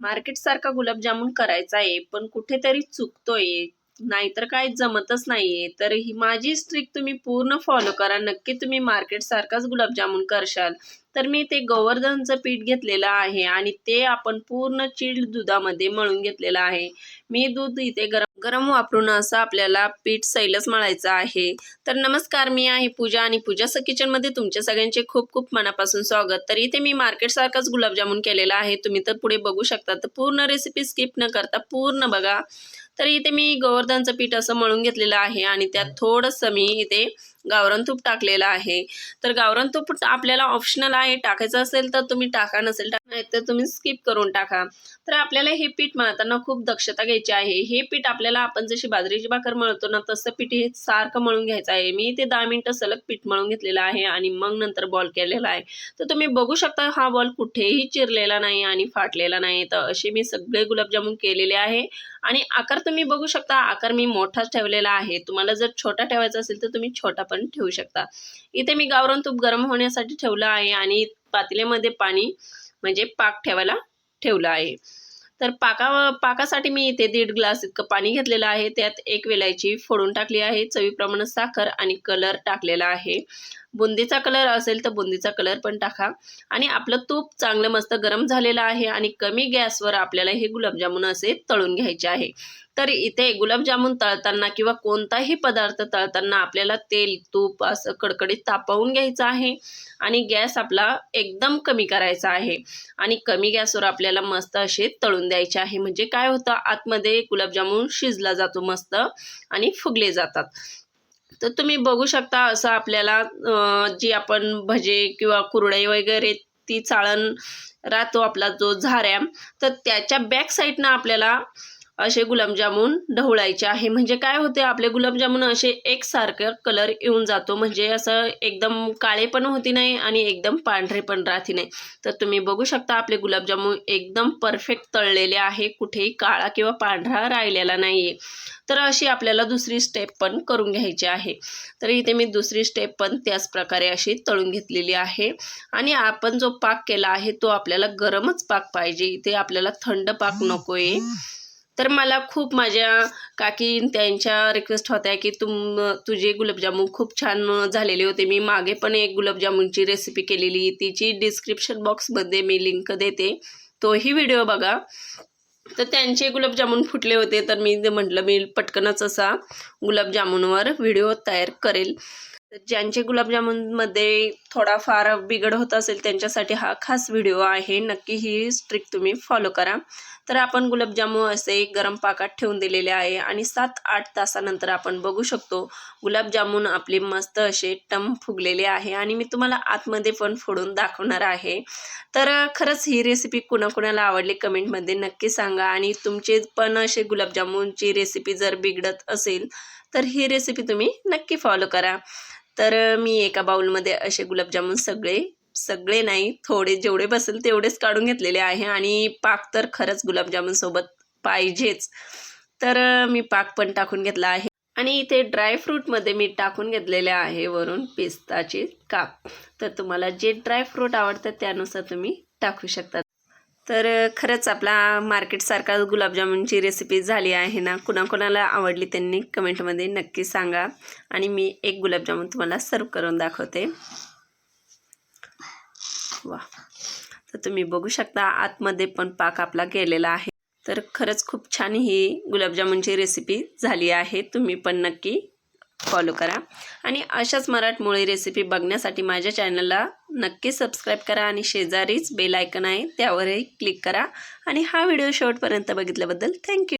Market सारखा गुलाबजामुन करायचा आहे पण कुठेतरी चुकतोय. नाहीतर काय जमतच नाहीये. तर ही माझी स्ट्रिक तुम्ही पूर्ण फॉलो करा. नक्की तुम्ही मार्केट सारखाच गुलाबजामुन करशाल. तर मी ते गोवर्धनचं पीठ घेतलेलं आहे आणि ते आपण पूर्ण चिल्ड दुधामध्ये मळून घेतलेलं आहे. मी दूध इथे गरम गरम वापरून असं आपल्याला पीठ सैलच मळायचं आहे. तर नमस्कार मी आहे पूजा आणि पूजाच किचनमध्ये तुमच्या सगळ्यांचे खूप खूप मनापासून स्वागत. तर इथे मी मार्केटसारखाच गुलाबजामुन केलेला आहे. तुम्ही तर पुढे बघू शकता. तर पूर्ण रेसिपी स्किप न करता पूर्ण बघा. तर इथे मी गोवर्धनचं पीठ असं मळून घेतलेलं आहे आणि त्यात थोडंसं मी इथे गावरण तूप टाकलेलं आहे. तर गावरण तूप आपल्याला ऑप्शनल आहे. टाकायचं असेल तर तुम्ही टाका नसेल टाक नाही तर तुम्ही स्किप करून टाका. तर आपल्याला हे पीठ मळताना खूप दक्षता घ्यायची आहे. हे पीठ आपल्याला आपण जशी बाजरीची भाकर मळतो ना तसं पीठ हे सारखं मळून घ्यायचं आहे. मी ते दहा मिनटं सलग पीठ मळून घेतलेलं आहे आणि मग नंतर बॉल केलेला आहे. तर तुम्ही बघू शकता हा बॉल कुठेही चिरलेला नाही आणि फाटलेला नाही. तर असे मी सगळे गुलाबजामुन केलेले आहे. आणि आकार तुम्ही बघू शकता. आकार मी मोठाच ठेवलेला आहे. तुम्हाला जर छोटा ठेवायचा असेल तर तुम्ही छोटा आपण ठेवू शकता. इथे मी गावरान तूप गरम होण्यासाठी ठेवलं आहे आणि पातेल्यामध्ये पाणी म्हणजे पाक ठेवायला ठेवलं आहे. तर पाका पाकासाठी मी इथे दीड ग्लास इतकं पाणी घेतलेलं आहे. त्यात एक वेलायची फोडून टाकली आहे. चवीप्रमाणे साखर आणि कलर टाकलेला आहे. बुंदीचा कलर असेल तर बुंदीचा कलर पण टाका. आणि आपलं तूप चांगलं मस्त गरम झालेलं आहे आणि कमी गॅसवर आपल्याला हे गुलाबजामुन असे तळून घ्यायचे आहे. तर इथे गुलाबजामुन तळताना किंवा कोणताही पदार्थ तळताना आपल्याला तेल तूप असं कडकडीत तापवून घ्यायचं आहे. आणि गॅस आपला एकदम कमी करायचा आहे. आणि कमी गॅसवर आपल्याला मस्त असे तळून द्यायचे आहे. म्हणजे काय होतं? आतमध्ये गुलाबजामुन शिजला जातो मस्त आणि फुगले जातात. तर तुम्ही बघू शकता असं आपल्याला जी आपण भजे किंवा कुरडई वगैरे ती चाळण राहतो आपला जो झाऱ्या तर त्याच्या बॅक साईडनं आपल्याला असे गुलाबजामुन ढवळायचे आहे. म्हणजे काय होते आपले गुलाबजामुन असे एकसारखं कलर येऊन जातो. म्हणजे असं एकदम काळे पण होती नाही आणि एकदम पांढरे पण राहते नाही. तर तुम्ही बघू शकता आपले गुलाबजामुन एकदम परफेक्ट तळलेले आहे. कुठेही काळा किंवा पांढरा राहिलेला नाही आहे तर अशी आपल्याला दुसरी स्टेप पण करून घ्यायची आहे. तर इथे मी दुसरी स्टेप पण त्याच प्रकारे अशी तळून घेतलेली आहे. आणि आपण जो पाक केला आहे तो आपल्याला गरमच पाक पाहिजे. इथे आपल्याला थंड पाक नको आहे तर मला खूप माझ्या काकी त्यांच्या रिक्वेस्ट होत्या की तुम तुझे गुलाबजामुन खूप छान झालेले होते. मी मागे पण एक गुलाबजामुनची रेसिपी केलेली. तिची डिस्क्रिप्शन बॉक्समध्ये मी लिंक देते. तोही व्हिडिओ बघा. तर त्यांचे गुलाबजामुन फुटले होते. तर मी म्हटलं मी पटकनच असा गुलाबजामुनवर व्हिडिओ तयार करेल. ज्यांचे गुलाबजामुनमध्ये थोडाफार बिघड होत असेल त्यांच्यासाठी हा खास व्हिडिओ आहे. नक्की ही स्ट्रिक तुम्ही फॉलो करा. तर आपण गुलाबजामुन असे गरम पाकात ठेवून दिलेले आहे आणि सात आठ तासानंतर आपण बघू शकतो गुलाबजामुन आपले मस्त असे टम फुगलेले आहे आणि मी तुम्हाला आतमध्ये पण फोडून दाखवणार आहे. तर खरंच ही रेसिपी कुणाकुणाला आवडली कमेंटमध्ये नक्की सांगा आणि तुमचे पण असे गुलाबजामुनची रेसिपी जर बिघडत असेल तर ही रेसिपी तुम्ही नक्की फॉलो करा. तर मी एका बाउलमध्ये असे गुलाबजामुन सगळे सगळे नाही थोडे जेवढे बसेल तेवढेच काढून घेतलेले आहे आणि पाक तर खरंच गुलाबजामुनसोबत पाहिजेच. तर मी पाक पण टाकून घेतला आहे. आणि इथे ड्रायफ्रूटमध्ये मी टाकून घेतलेले आहे वरून पिस्ताचे काप. तर तुम्हाला जे ड्रायफ्रूट आवडतं त्यानुसार तुम्ही टाकू शकता. तर खरंच आपला मार्केटसारखा गुलाबजामुनची रेसिपी झाली आहे ना. कुणाकुणाला आवडली त्यांनी कमेंटमध्ये नक्की सांगा. आणि मी एक गुलाबजामुन तुम्हाला सर्व करून दाखवते. वा तर तुम्ही बघू शकता आतमध्ये पण पाक आपला गेलेला आहे. तर खरंच खूप छान ही गुलाबजामुनची रेसिपी झाली आहे. तुम्ही पण नक्की फॉलो करा. आणि अशाच मराठमोळी रेसिपी बघण्यासाठी माझ्या चॅनलला नक्की सबस्क्राईब करा आणि शेजारीच बेल आयकन आहे त्यावरही क्लिक करा. आणि हा व्हिडिओ शेवटपर्यंत बघितल्याबद्दल थँक्यू